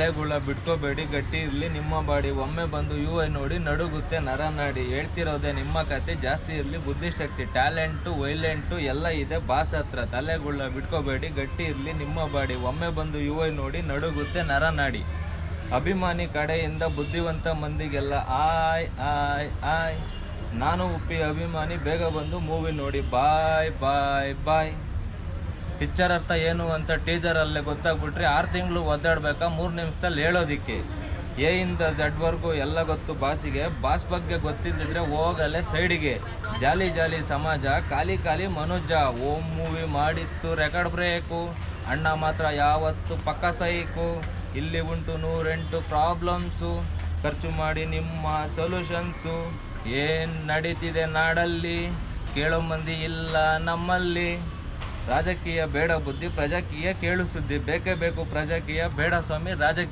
ತಲೆಗುಳ ಬಿಟ್ಕೋಬೇಡಿ, ಗಟ್ಟಿ ಇರಲಿ, ನಿಮ್ಮ ಬಾಡಿ ಒಮ್ಮೆ ಬಂದು ಯು ಐ ನೋಡಿ ನಡುಗುತ್ತೆ ನರ ನಾಡಿ. ಹೇಳ್ತಿರೋದೆ ನಿಮ್ಮ ಕತೆ, ಜಾಸ್ತಿ ಇರಲಿ, ಬುದ್ಧಿಶಕ್ತಿ, ಟ್ಯಾಲೆಂಟು, ವೈಲೆಂಟು ಎಲ್ಲ ಇದೆ, ಬಾಸ್ ಹತ್ರ. ತಲೆಗುಳ ಬಿಟ್ಕೋಬೇಡಿ, ಗಟ್ಟಿ ಇರಲಿ, ನಿಮ್ಮ ಬಾಡಿ ಒಮ್ಮೆ ಬಂದು ಯು ಐ ನೋಡಿ ನಡುಗುತ್ತೆ ನರ ನಾಡಿ. ಅಭಿಮಾನಿ ಕಡೆಯಿಂದ ಬುದ್ಧಿವಂತ ಮಂದಿಗೆಲ್ಲ ಆಯ್ ಆಯ್ ಆಯ್. ನಾನು ಉಪ್ಪಿ ಅಭಿಮಾನಿ, ಬೇಗ ಬಂದು ಮೂವಿ ನೋಡಿ. ಬಾಯ್ ಬಾಯ್ ಬಾಯ್. ಪಿಕ್ಚರ್ ಅರ್ಥ ಏನು ಅಂತ ಟೀಸರಲ್ಲೇ ಗೊತ್ತಾಗ್ಬಿಟ್ರೆ ಆರು ತಿಂಗಳು ಒದ್ದಾಡ್ಬೇಕಾ? ಮೂರು ನಿಮಿಷದಲ್ಲಿ ಹೇಳೋದಿಕ್ಕೆ. ಎ ಇಂದ ಎಲ್ಲ ಗೊತ್ತು ಬಾಸಿಗೆ. ಬಾಸ್ ಬಗ್ಗೆ ಗೊತ್ತಿದ್ದಿದ್ರೆ ಹೋಗಲೇ ಸೈಡಿಗೆ. ಜಾಲಿ ಜಾಲಿ ಸಮಾಜ, ಖಾಲಿ ಖಾಲಿ ಮನುಜ. ಓಮ್ ಮೂವಿ ಮಾಡಿತ್ತು ರೆಕಾರ್ಡ್ ಬ್ರೇಕು ಅಣ್ಣ ಮಾತ್ರ ಯಾವತ್ತು ಪಕ್ಕ ಸೈಕು. ಇಲ್ಲಿ ಉಂಟು ನೂರೆಂಟು ಪ್ರಾಬ್ಲಮ್ಸು ಖರ್ಚು ಮಾಡಿ ನಿಮ್ಮ ಸೊಲ್ಯೂಷನ್ಸು ಏನು ನಡೀತಿದೆ ನಾಡಲ್ಲಿ? ಕೇಳೋ ಮಂದಿ ಇಲ್ಲ ನಮ್ಮಲ್ಲಿ. ರಾಜಕೀಯ ಬೇಡ ಬುದ್ಧಿ ಪ್ರಜಾಕೀಯ ಕೇಳು ಸುದ್ದಿ. ಬೇಕೇ ಬೇಕು ಪ್ರಜಾಕೀಯ ಬೇಡ ಸ್ವಾಮಿ ರಾಜಕೀಯ.